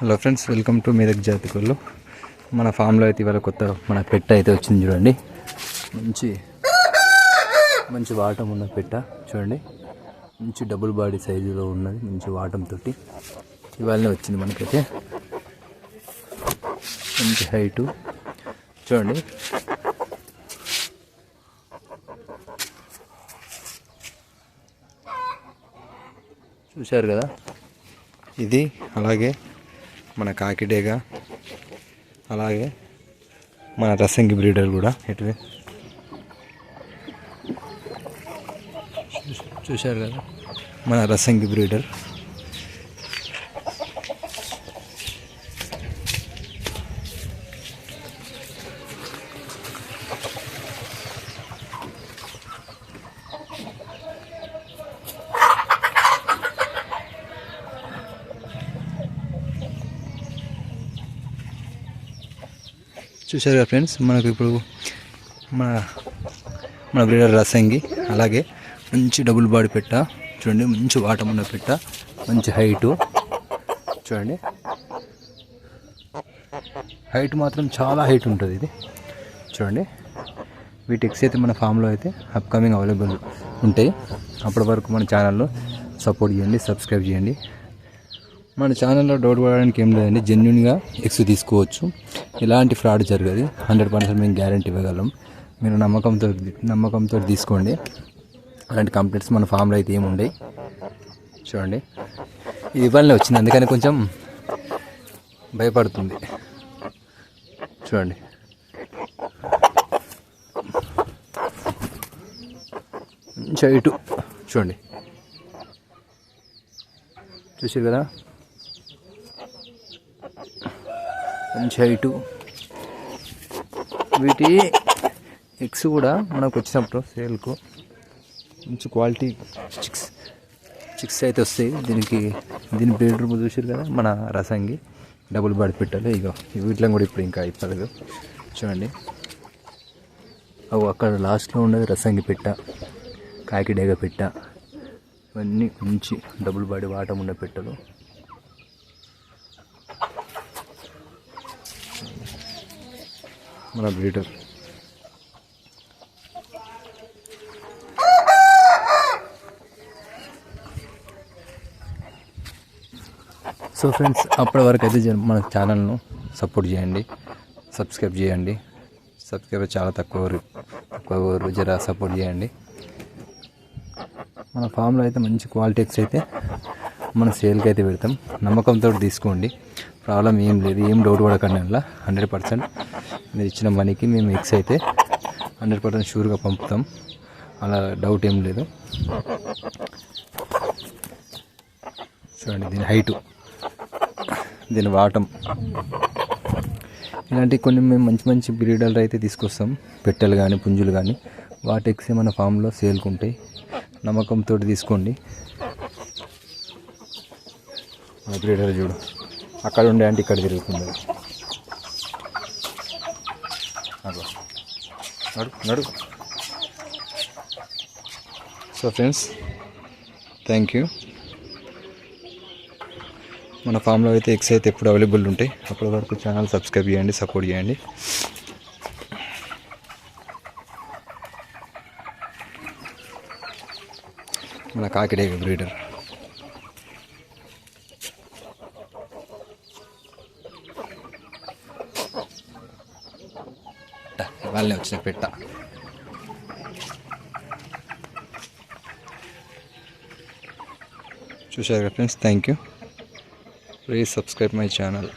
Hello friends welcome to మీదక్ జాతికులు మన ఫామ్లో అయితే ఇవాళ కొత్త మన పెట్ట అయితే వచ్చింది చూడండి. మంచి మంచి వాటం ఉన్న పెట్ట చూడండి. మంచి డబుల్ బాడీ సైజులో ఉన్నది మంచి వాటం తోటి ఇవాళనే వచ్చింది మనకైతే. మంచి హైటు చూడండి. చూశారు కదా? ఇది అలాగే మన కాకిడేగా అలాగే మన రసంగి బ్రీడర్ కూడా ఎటువే చూ- చూశారు కదా? మన రసంగి బ్రీడర్. చూశారు కదా ఫ్రెండ్స్ మనకు ఇప్పుడు మన మన బ్రీడర్ రసంగి అలాగే మంచి డబుల్ బాడీ పెట్ట చూడండి మంచి వాటం ఉన్న పెట్ట మంచి హైటు చూడండి. హైట్ మాత్రం చాలా హైట్ ఉంటుంది ఇది చూడండి. వీటి ఎక్స్ అయితే మన ఫామ్లో అయితే అప్కమింగ్ అవైలబుల్ ఉంటాయి. అప్పటి వరకు మన ఛానల్లో సపోర్ట్ చేయండి సబ్స్క్రైబ్ చేయండి. మన ఛానల్లో డౌట్ పడడానికి ఏం లేదండి జెన్యున్గా ఎక్స్ తీసుకోవచ్చు. ఎలాంటి ఫ్రాడ్ జరగదు. హండ్రెడ్ పర్సెంట్ మేము గ్యారంటీ ఇవ్వగలం. మీరు నమ్మకంతో నమ్మకంతో తీసుకోండి. అలాంటి కంప్లైంట్స్ మన ఫామ్లో అయితే ఏమి ఉండవు చూడండి. ఇది ఇవ్వాలనే వచ్చింది. అందుకని కొంచెం భయపడుతుంది. చూడండి. ఇటు చూడండి. చూసారు కదా? మంచి హైటు వీటి ఎగ్స్ కూడా మనకు వచ్చినప్పుడు సేల్కు మంచి క్వాలిటీ చిక్స్ చిక్స్ అయితే వస్తాయి. దీనికి దీని బ్రీడర్ చూసారు కదా మన రసంగి. డబుల్ బాడీ పెట్టాలి. ఇగో వీటిలో కూడా ఇప్పుడు ఇంకా అయిపోలేదు. చూడండి. అవి అక్కడ లాస్ట్లో ఉన్నది రసంగి పెట్ట కాకిడేగ పెట్ట. ఇవన్నీ మంచి డబుల్ బాడీ వాటం ఉన్న పెట్టలు. మన బ్రీడర్ సో ఫ్రెండ్స్ అప్పటి వరకు అయితే మన ఛానల్ను సపోర్ట్ చేయండి సబ్స్క్రైబ్ చేయండి. సబ్స్క్రైబ్ చాలా తక్కువ తక్కువ జర సపోర్ట్ చేయండి. మన ఫామ్లో అయితే మంచి క్వాలిటీ ఎగ్స్ అయితే మన సేల్కి అయితే పెడతాం. నమ్మకంతో తీసుకోండి. ప్రాబ్లం ఏం లేదు ఏం డౌట్ పడకండి అలా హండ్రెడ్ పర్సెంట్ మీరు ఇచ్చిన మనీకి మేము ఎగ్స్ అయితే హండ్రెడ్ పర్సెంట్ షూర్గా పంపుతాం. అలా డౌట్ ఏం లేదు. చూడండి దీని హైటు దీని వాటం. ఇలాంటి కొన్ని మేము మంచి మంచి బ్రీడర్లు అయితే తీసుకొస్తాం. పెట్టెలు కానీ పుంజులు కానీ వాటి ఎక్స్ మన ఫామ్లో సేల్కుంటాయి నమ్మకంతో తీసుకోండి. బ్రీడర్ చూడు. అక్కడ ఉండే అంటే ఇక్కడ తిరుగుతుంది. అది. నడు నడు సో ఫ్రెండ్స్ థ్యాంక్ యూ మన ఫామ్లో అయితే ఎక్స్ అయితే ఎప్పుడు అవైలబుల్ ఉంటాయి. అప్పటి వరకు ఛానల్ సబ్స్క్రైబ్ చేయండి సపోర్ట్ చేయండి. మన కాకిడే బ్రీడర్ వాళ్ళే వచ్చిన పెట్ట. చూశారు friends thank you. Please subscribe my channel.